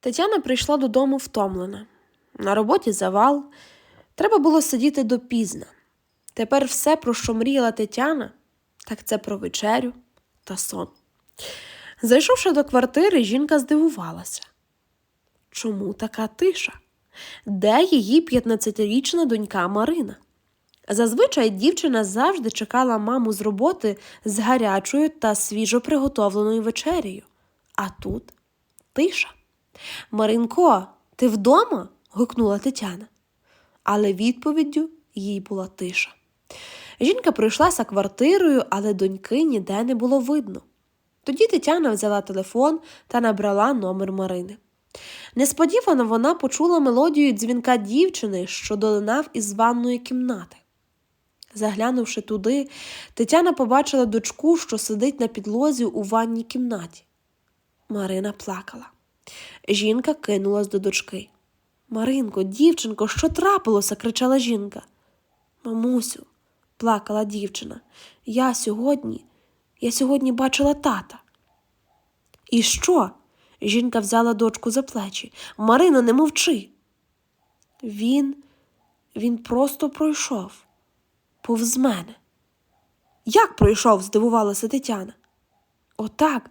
Тетяна прийшла додому втомлена. На роботі завал. Треба було сидіти допізно. Тепер все, про що мріяла Тетяна, так це про вечерю та сон. Зайшовши до квартири, жінка здивувалася. Чому така тиша? Де її 15-річна донька Марина? Зазвичай дівчина завжди чекала маму з роботи з гарячою та свіжо приготовленою вечерею. А тут тиша. Маринко, ти вдома? гукнула Тетяна. Але відповіддю їй була тиша. Жінка пройшлася квартирою, але доньки ніде не було видно. Тоді Тетяна взяла телефон та набрала номер Марини. Несподівано вона почула мелодію дзвінка дівчини, що долинав із ванної кімнати. Заглянувши туди, Тетяна побачила дочку, що сидить на підлозі у ванній кімнаті. Марина плакала. Жінка кинулась до дочки. Маринко, дівчинко, що трапилося? кричала жінка. Мамусю, плакала дівчина. Я сьогодні, я сьогодні бачила тата. І що? Жінка взяла дочку за плечі. Марино, не мовчи. Він, він просто пройшов повз мене. Як пройшов? здивувалася Тетяна. Отак,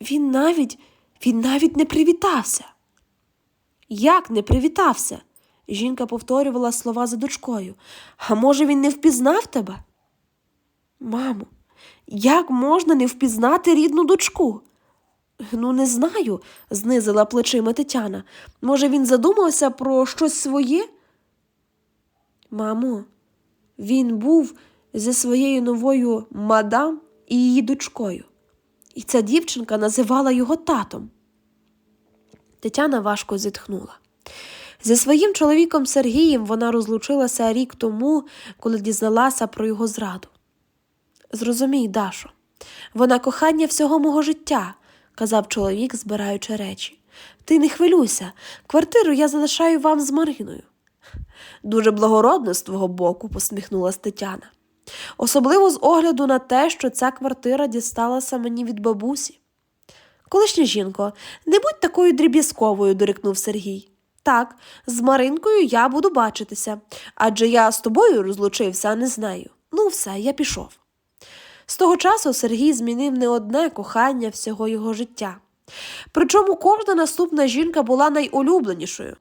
він навіть, він навіть не привітався. Як не привітався? Жінка повторювала слова за дочкою. А може, він не впізнав тебе? Мамо, як можна не впізнати рідну дочку? Ну, не знаю, знизила плечима Тетяна. Може, він задумався про щось своє? Мамо, він був зі своєю новою мадам і її дочкою. І ця дівчинка називала його татом. Тетяна важко зітхнула. Зі своїм чоловіком Сергієм вона розлучилася рік тому, коли дізналася про його зраду. Зрозумій, Дашо, вона кохання всього мого життя, казав чоловік, збираючи речі. Ти не хвилюйся, квартиру я залишаю вам з Мариною. Дуже благородно з твого боку, посміхнулась Тетяна. Особливо з огляду на те, що ця квартира дісталася мені від бабусі. Колишня жінко, не будь такою дріб'язковою, дорікнув Сергій. Так, з Маринкою я буду бачитися, адже я з тобою розлучився, а не з нею. Ну, все, я пішов. З того часу Сергій змінив не одне кохання всього його життя. Причому кожна наступна жінка була найулюбленішою.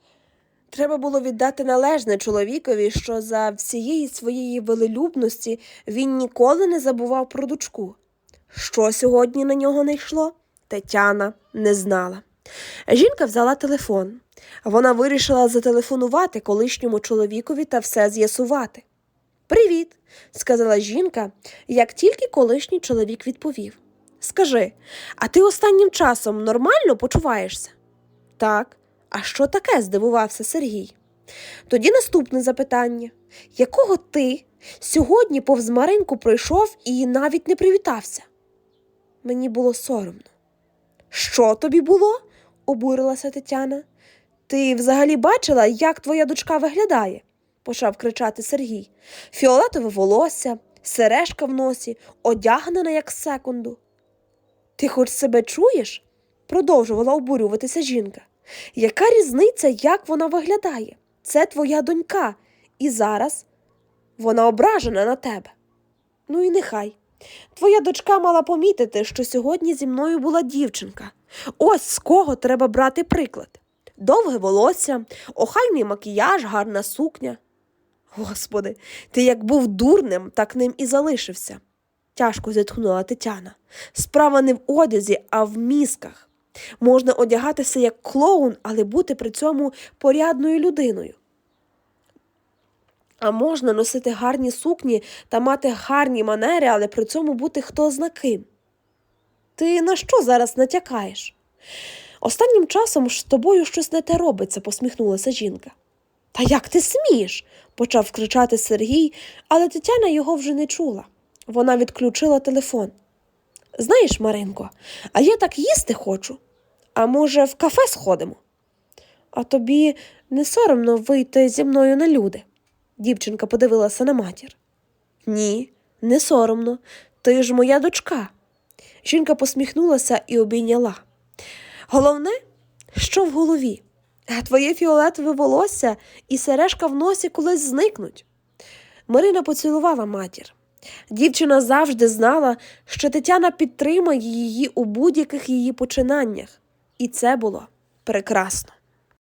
Треба було віддати належне чоловікові, що за всієї своєї велелюбності він ніколи не забував про дочку. Що сьогодні на нього не йшло, Тетяна не знала. Жінка взяла телефон. Вона вирішила зателефонувати колишньому чоловікові та все з'ясувати. Привіт, сказала жінка, як тільки колишній чоловік відповів. Скажи, а ти останнім часом нормально почуваєшся? Так. А що таке? здивувався Сергій. Тоді наступне запитання якого ти сьогодні повз Маринку пройшов і навіть не привітався? Мені було соромно. Що тобі було? обурилася Тетяна. Ти взагалі бачила, як твоя дочка виглядає? почав кричати Сергій. Фіолетове волосся, сережка в носі, одягнена як секунду. Ти хоч себе чуєш? продовжувала обурюватися жінка. Яка різниця, як вона виглядає? Це твоя донька, і зараз вона ображена на тебе. Ну і нехай. Твоя дочка мала помітити, що сьогодні зі мною була дівчинка. Ось з кого треба брати приклад. Довге волосся, охайний макіяж, гарна сукня. Господи, ти як був дурним, так ним і залишився. Тяжко зітхнула Тетяна. Справа не в одязі, а в мізках. Можна одягатися як клоун, але бути при цьому порядною людиною. А можна носити гарні сукні та мати гарні манери, але при цьому бути хто зна ким. Ти на що зараз натякаєш? Останнім часом з тобою щось не те робиться, посміхнулася жінка. Та як ти смієш? почав кричати Сергій, але Тетяна його вже не чула. Вона відключила телефон. Знаєш, Маринко, а я так їсти хочу. А може, в кафе сходимо? А тобі не соромно вийти зі мною на люди? Дівчинка подивилася на матір. Ні, не соромно. Ти ж моя дочка. Жінка посміхнулася і обійняла. Головне, що в голові? А твоє фіолетове волосся і сережка в носі колись зникнуть. Марина поцілувала матір. Дівчина завжди знала, що Тетяна підтримає її у будь-яких її починаннях, і це було прекрасно.